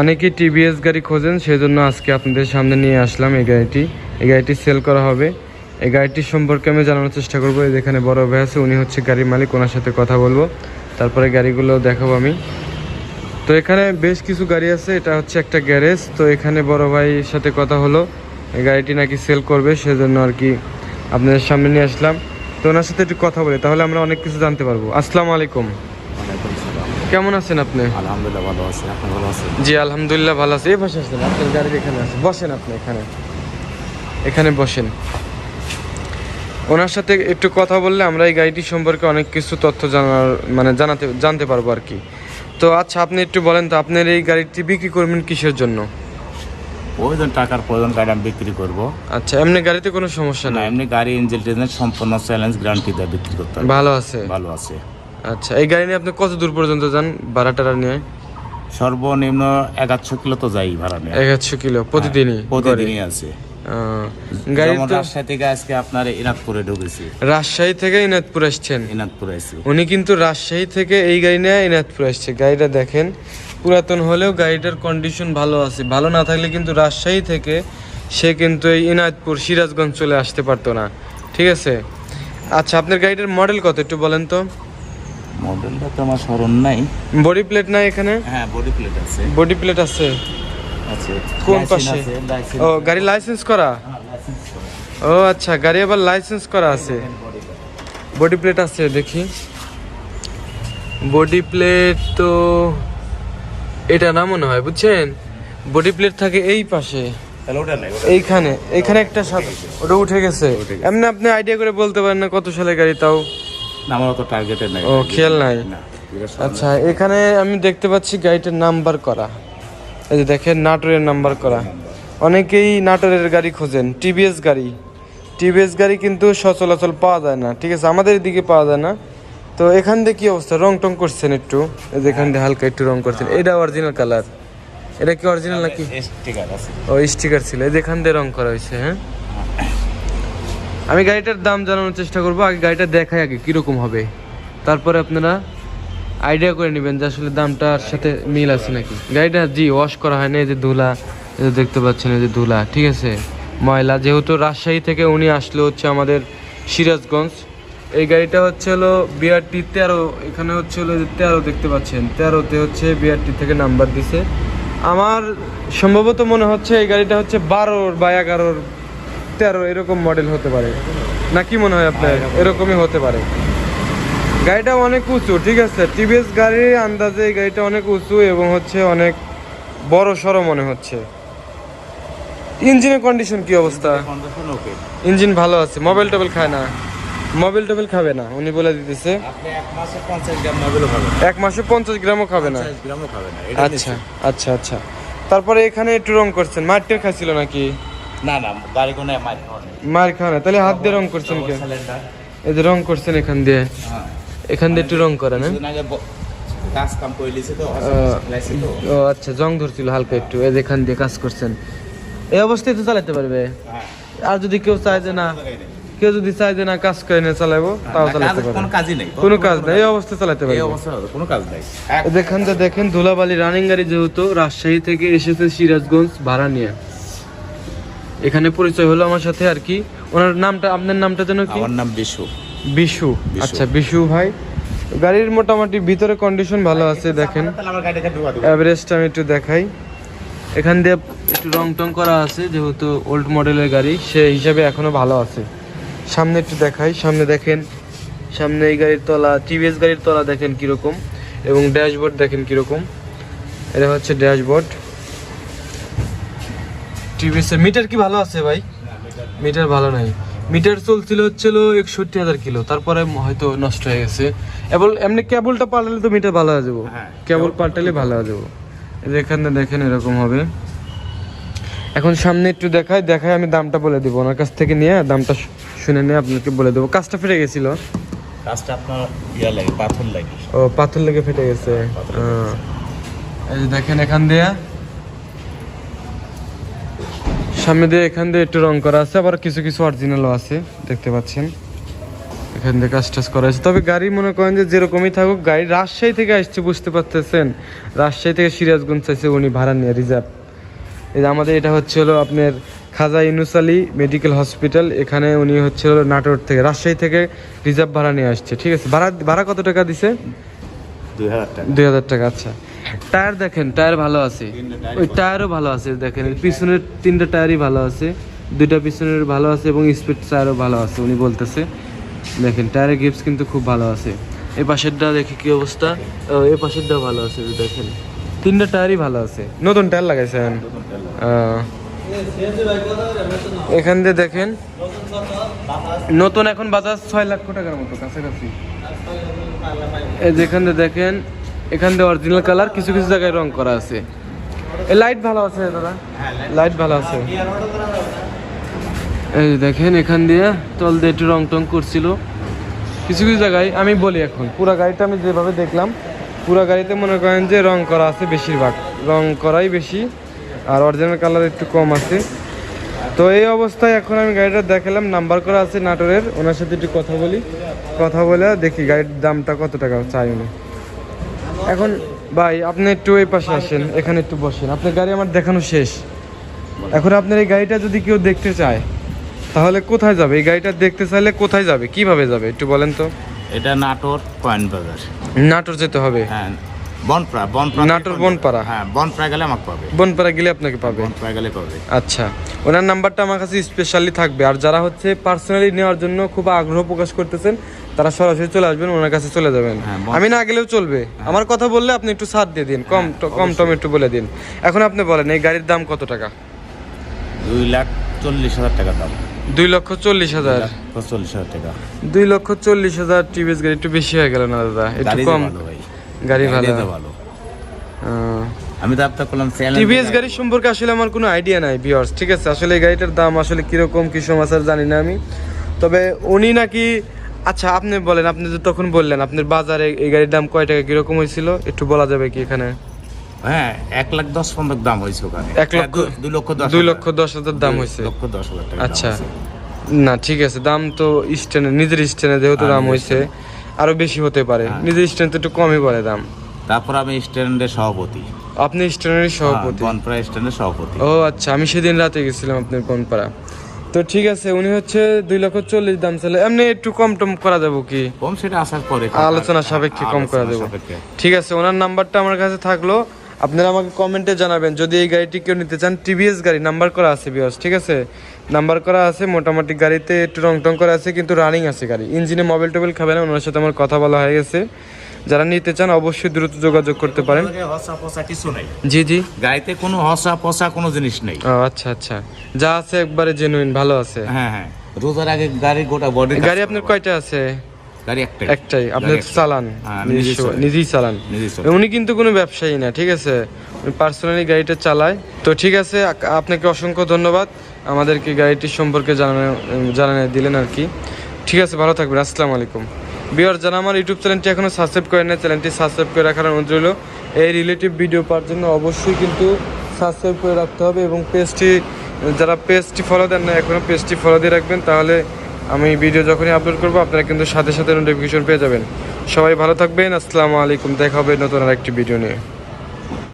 অনেকেই টিভিএস গাড়ি খোঁজেন সেই জন্য আজকে আপনাদের সামনে নিয়ে আসলাম এই গাড়িটি। এই গাড়িটি সেল করা হবে। এই গাড়িটির সম্পর্কে আমি জানানোর চেষ্টা করব। যেখানে বড় ভাই আছে, উনি হচ্ছে গাড়ির মালিক, ওনার সাথে কথা বলব। তারপরে গাড়িগুলো দেখাবো আমি। তো এখানে বেশ কিছু গাড়ি আছে, এটা হচ্ছে একটা গ্যারেজ। তো এখানে বড় ভাইয়ের সাথে কথা হলো। এই গাড়িটি নাকি সেল করবে, সেজন্য আর কি আপনাদের সামনে নিয়ে আসলাম। তো ওনার সাথে একটু কথা বলি, তাহলে আমরা অনেক কিছু জানতে পারব। আসসালামু আলাইকুম। কেমন আছেন আপনি? আলহামদুলিল্লাহ ভালো আছি। আপনি ভালো আছেন? জি আলহামদুলিল্লাহ ভালো আছে। এই পাশে আসলেন আপনার গাড়ির এখানে আছে বসেন আপনি এখানে। এখানে বসেন। ওনার সাথে একটু কথা বললে আমরা এই গাড়িটি সম্পর্কে অনেক কিছু তথ্য জানার মানে জানাতে জানতে পারব আর কি। তো আচ্ছা আপনি একটু বলেন তো আপনার এই গাড়িটি বিক্রি করবেন কিসের জন্য? প্রয়োজন টাকার প্রয়োজন গাড়ি আমি বিক্রি করব। আচ্ছা এমনি গাড়িতে কোনো সমস্যা না নাই? এমনি গাড়ি ইঞ্জিন সম্পূর্ণ চ্যালেঞ্জ গ্যারান্টি দিয়ে বিক্রি করতে ভালো আছে। ভালো আছে। আচ্ছা এই গাড়ি নিয়ে আপনি কত দূর পর্যন্ত যান ভাড়া টাড়া নিয়ে? সর্বনিম্ন এগারোশো কিলো তো যাই ভাড়া নিয়ে। একশো কিলো প্রতিদিনই প্রতিদিনই আছে। গাড়ি রাজশাহী থেকে আজকে আপনার ইনাদপুরে ঢুকেছি। রাজশাহী থেকে ইনাদপুর আসছেন? ইনাদপুরে আছি। উনি কিন্তু রাজশাহী থেকে এই গাড়ি নিয়ে ইনাদপুর আসছে। গাড়িটা দেখেন পুরাতন হলেও গাড়িটার কন্ডিশন ভালো আছে। ভালো না থাকলে কিন্তু রাজশাহী থেকে সে কিন্তু এই ইনাদপুর সিরাজগঞ্জ চলে আসতে পারতো না। ঠিক আছে? আচ্ছা আপনার গাড়িটার মডেল কত একটু বলেন তো? মডেলটা তো আমার স্মরণ নাই। বডি প্লেট নাই এখানে? হ্যাঁ বডি প্লেট আছে। বডি প্লেট আছে। আছে। কোন পাশে? ও গাড়ি লাইসেন্স করা? হ্যাঁ, করা। ও আচ্ছা গাড়ি আবার লাইসেন্স করা আছে। বডি প্লেট আছে দেখি। বডি প্লেট তো এটা না মনে হয় বুঝছেন? বডি প্লেট থাকে এই পাশে। এইখানে এইখানে একটা ওটা উঠে গেছে। এমনি আপনি আইডিয়া করে বলতে পারেন না কত সালে গাড়ি তাও। না, আমার অত টার্গেটের নাই। ও, খেয়াল নাই। আচ্ছা এখানে আমি দেখতে পাচ্ছি গাড়িটার নাম্বার করা। এই যে দেখেন নাটোরের নাম্বার করা। অনেকেই নাটোরের গাড়ি খোঁজেন টিভিএস গাড়ি। টিভিএস গাড়ি কিন্তু সচলাচল পাওয়া যায় না ঠিক আছে? আমাদের এদিকে পাওয়া যায় না। তো এখান দিয়ে কি অবস্থা? রং টং করছেন একটু? এই যে এখান দিয়ে হালকা একটু রং করছেন। এটা অরিজিনাল কালার এটা কি অরিজিনাল নাকি? স্টিকার আছে। ও স্টিকার ছিল। এই যে এখান দিয়ে রং করা হয়েছে হ্যাঁ? আমি গাড়িটার দাম জানানোর চেষ্টা করব, আগে গাড়িটা দেখাই আগে কীরকম হবে। তারপরে আপনারা আইডিয়া করে নেবেন যে আসলে দামটার সাথে মিল আছে নাকি। গাড়িটা জি ওয়াশ করা হয় না, এই যে ধুলা দেখতে পাচ্ছেন, এই যে ধুলা, ঠিক আছে? ময়লা, যেহেতু রাজশাহী থেকে উনি আসলে হচ্ছে আমাদের সিরাজগঞ্জ। এই গাড়িটা হচ্ছে হলো বিআরটি তেরো, এখানে হচ্ছে হলো তেরো দেখতে পাচ্ছেন। তেরোতে হচ্ছে বিআরটি থেকে নাম্বার দিছে। আমার সম্ভবত মনে হচ্ছে এই গাড়িটা হচ্ছে বারোর বা এগারোর তেরো এরকম মডেল হতে পারে। না কি মনে হয় আপনার? এরকমই হতে পারে। গাড়িটা অনেক উঁচু ঠিক আছে? টিভিএস গাড়ির আন্দাজে এই গাড়িটা অনেক উঁচু এবং হচ্ছে অনেক বড় সড়ো মনে হচ্ছে। ইঞ্জিনের কন্ডিশন কি অবস্থা? ইঞ্জিন ভালো আছে মোবাইল টোবাইল খায় না। মোবাইল টোবাইল খাবে না উনি বলে দিতেছে। এক মাসে পঞ্চাশ গ্রামও খাবে না। আচ্ছা আচ্ছা আচ্ছা। তারপরে এখানে একটু রং করছেন মারটের খাইছিল নাকি? না না গাড়ি কোনো মার খাওয়া মার খাওয়া না তাহলে হাত দিয়ে রং করছেন কে? এই যে রং করছেন এখান দিয়ে। হ্যাঁ। এখান দিয়ে একটু রং করেন হ্যাঁ? কাজ কাম করে লিছে তো ও আচ্ছা জং ধরছিল হালকা একটু। এই যে এখান দিয়ে কাজ করছেন। এই অবস্থায় তো চালাতে পারবে। হ্যাঁ। আর যদি কেউ চায় যে না কেউ যদি চায় যে না কাজ করে না চালাবো তাও না, চালাতে কাজ- পারবে। কোনো কাজই নেই। কোনো কাজ নেই এই অবস্থায় চালাতে এই পারবে। অবস্থা কোনো কাজ নাই। যেখান দিয়ে দেখেন ধুলাবালি রানিং গাড়ি যেহেতু রাজশাহী থেকে এসেছে সিরাজগঞ্জ ভাড়া নিয়ে। এখানে পরিচয় হলো আমার সাথে আর কি। ওনার নামটা আপনার নামটা যেন কি? আমার নাম বিশু। বিশু। আচ্ছা বিশু ভাই। গাড়ির মোটামুটি ভিতরে কন্ডিশন ভালো আছে দেখেন। ঢুকা দেবো অ্যাভারেজটা আমি একটু দেখাই। এখান দিয়ে একটু রং টং করা আছে যেহেতু ওল্ড মডেলের গাড়ি সে হিসাবে এখনও ভালো আছে। সামনে একটু দেখাই সামনে দেখেন। সামনে এই গাড়ির তলা টিভিএস গাড়ির তলা দেখেন কীরকম এবং ড্যাশবোর্ড দেখেন কীরকম। এটা হচ্ছে ড্যাশবোর্ড টিভিএস এর মিটার কি ভালো আছে ভাই? মিটার ভালো নাই। মিটার চলছিল হচ্ছিল একষট্টি হাজার কিলো তারপরে হয়তো নষ্ট হয়ে গেছে। এবং এমনি কেবলটা পাল্টালে তো মিটার ভালো হয়ে যাব। হ্যাঁ, কেবল পাল্টালে ভালো হয়ে যাব। এখানে দেখেন এরকম হবে। এখন সামনে একটু দেখাই দেখাই আমি দামটা বলে দেবো। ওনার কাছ থেকে নিয়ে দামটা শুনে নিয়ে আপনাকে বলে দেবো। কাজটা ফেটে গেছিল? কাজটা আপনার ইয়া লাগে পাথর লাগে। ও পাথর লেগে ফেটে গেছে। এই দেখেন এখান দিয়ে। সামনে দিয়ে এখান দিয়ে একটু রং করা আছে আবার কিছু কিছু অরিজিনালও আছে দেখতে পাচ্ছেন। এখান থেকে কাজ টাজ করা হয়েছে তবে গাড়ি মনে করেন যে যেরকমই থাকুক গাড়ি রাজশাহী থেকে আসছে বুঝতে পারতেছেন। রাজশাহী থেকে সিরাজগঞ্জ চাইছে উনি ভাড়া নিয়ে রিজার্ভ। এই আমাদের এটা হচ্ছে হলো আপনার খাজা ইনুস আলী মেডিকেল হসপিটাল এখানে উনি হচ্ছে হলো নাটোর থেকে রাজশাহী থেকে রিজার্ভ ভাড়া নিয়ে আসছে। ঠিক আছে ভাড়া ভাড়া কত টাকা দিছে? দুই হাজার টাকা। দুই হাজার টাকা আচ্ছা। টায়ার দেখেন টায়ার ভালো আছে। ওই টায়ারও ভালো আছে, দেখেন। পিছনের তিনটা টায়ারই ভালো আছে, দুইটা পিছনের ভালো আছে এবং স্পিড টায়ারও ভালো আছে, উনি বলতেছে। দেখেন টায়ারের গিপস কিন্তু খুব ভালো আছে। এই পাশেরটা দেখি কি অবস্থা। এ পাশেরটা ভালো আছে, দেখেন। তিনটা টায়ারই ভালো আছে। নতুন টায়ার লাগাইছেন এখান। দিয়ে দেখেন, নতুন এখন বাজার ছয় লক্ষ টাকার মতো, কাছাকাছি। যেখান দিয়ে দেখেন এখান দিয়ে অরিজিনাল কালার কিছু কিছু জায়গায় রং করা আছে। এই লাইট ভালো আছে দাদা? লাইট ভালো আছে। এই দেখেন, এখান দিয়ে তল দিয়ে একটু রং টং করছিল। কিছু কিছু জায়গায় আমি বলি এখন, পুরো গাড়িটা আমি যেভাবে দেখলাম, পুরো গাড়িতে মনে করেন যে রং করা আছে বেশিরভাগ। রং করাই বেশি, আর অরিজিনাল কালার একটু কম আছে। তো এই অবস্থায় এখন আমি গাড়িটা দেখালাম নাম্বার করা আছে নাটোরের, ওনার সাথে একটু কথা বলি। কথা বলে দেখি গাড়ির দামটা কত টাকা চাই এখন ভাই আপনি একটু এই পাশে আসেন এখানে একটু বসেন। আপনার গাড়ি আমার দেখানো শেষ। এখন আপনার এই গাড়িটা যদি কেউ দেখতে চায় তাহলে কোথায় যাবে? এই গাড়িটা দেখতে চাইলে কোথায় যাবে? কীভাবে যাবে? একটু বলেন তো। এটা নাটোর কয়েন বাজার। নাটোর যেতে হবে? হ্যাঁ বনপ্রা বনপ্রা নাটোর বনপাড়া। হ্যাঁ বনপ্রা গেলে আমাকে পাবে। বনপাড়া গেলে আপনাকে পাবে। গেলে পাবে। আচ্ছা ওনার নাম্বারটা আমার কাছে স্পেশালি থাকবে। আর যারা হচ্ছে পার্সোনালি নেওয়ার জন্য খুব আগ্রহ প্রকাশ করতেছেন তারা সরাসরি চলে আসবেন ওনার কাছে চলে যাবেন। হ্যাঁ, আমি না গেলেও চলবে। আমার কথা বললে আপনি একটু ছাড় দিয়ে দিন কম কম টম একটু বলে দিন। এখন আপনি বলেন এই গাড়ির দাম কত টাকা? দুই লাখ চল্লিশ হাজার টাকা দাম। দুই লক্ষ চল্লিশ হাজার। চল্লিশ হাজার টাকা। দুই লক্ষ চল্লিশ হাজার টিভিএস গাড়ি একটু বেশি হয়ে গেল না দাদা? একটু কম। গাড়ি ভালো। আমি তো টিভিএস গাড়ি। সম্পর্কে আসলে আমার কোনো আইডিয়া নাই ভিউয়ার্স ঠিক আছে? আসলে এই গাড়িটার দাম আসলে কীরকম কি সমাচার জানি না আমি। তবে উনি নাকি আচ্ছা আপনি বলেন আপনি যে তখন বললেন আপনার বাজারে এই গাড়ির দাম কয় টাকা কীরকম হয়েছিল? একটু বলা যাবে কি এখানে? হ্যাঁ এক লাখ দশ পনেরো দাম হয়েছে ওখানে। এক লক্ষ- হ্যাঁ, দুই- লক্ষ দশ দুই হাজার। লক্ষ দশ হাজার দাম হয়েছে। লক্ষ দশ হাজার টাকা আচ্ছা। না ঠিক আছে দাম তো স্ট্যান্ডে নিজের স্ট্যান্ডে যেহেতু হ্যাঁ, দাম হয়েছে আরও বেশি হতে পারে। নিজের স্ট্যান্ড তো একটু কমই পড়ে দাম। তারপর আমি স্ট্যান্ডের সভাপতি। আপনি স্ট্যান্ডের সভাপতি? বনপ্রা স্ট্যান্ডের সভাপতি। ও আচ্ছা আমি সেদিন রাতে গেছিলাম আপনার কোনপাড়া তো ঠিক আছে উনি হচ্ছে দুই লক্ষ চল্লিশ দাম চাইলে। এমনি একটু কম টম করা যাব কি? কম সেটা আসার পরে আলোচনা সাপেক্ষে কম করা দেবো ঠিক আছে ওনার নাম্বারটা আমার কাছে থাকল। আপনারা আমাকে কমেন্টে জানাবেন যদি এই গাড়িটি কেউ নিতে চান টিভিএস গাড়ি নাম্বার করা আছে বিয়স ঠিক আছে? নাম্বার করা আছে মোটামুটি গাড়িতে একটু রং টং করা আছে কিন্তু রানিং আছে গাড়ি। ইঞ্জিনে মোবাইল টোবাইল খাবে না ওনার সাথে আমার কথা বলা হয়ে গেছে। যারা নিতে চান অবশ্যই দ্রুত যোগাযোগ করতে পারেন। হসা পসা কিছু নেই। জি জি। গাড়িতে কোনো হসা পসা কোনো জিনিস নেই। ও আচ্ছা আচ্ছা। যা আছে একবারে জেনুইন ভালো আছে। হ্যাঁ হ্যাঁ। রোজার আগে গাড়ি গোটা বডি গাড়ি আপনার কয়টা আছে? গাড়ি একটাই। একটাই। আপনি চালান। নিজেই নিজস্ব- চালাই। নিজেই চালান। উনি কিন্তু কোনো ব্যবসায়ী না ঠিক আছে? পার্সোনালি গাড়িটা চালায়। তো ঠিক আছে আপনাকে অসংখ্য ধন্যবাদ। আমাদেরকে গাড়িটি সম্পর্কে জানানো জানানো দিলেন আর কি। ঠিক আছে ভালো থাকবেন। আসসালামু আলাইকুম। বিয়ার যারা আমার ইউটিউব চ্যানেলটি এখনও সাবস্ক্রাইব করেন না চ্যানেলটি সাবস্ক্রাইব করে রাখার অনুরোধ রইল। এই রিলেটিভ ভিডিও পাওয়ার জন্য অবশ্যই কিন্তু সাবস্ক্রাইব করে রাখতে হবে এবং পেজটি যারা পেজটি ফলো দেন না এখনও পেজটি ফলো দিয়ে রাখবেন। তাহলে আমি ভিডিও যখনই আপলোড করব, আপনারা কিন্তু সাথে সাথে নোটিফিকেশন পেয়ে যাবেন। সবাই ভালো থাকবেন। আসসালামু আলাইকুম। দেখা হবে নতুন আরেকটি ভিডিও নিয়ে।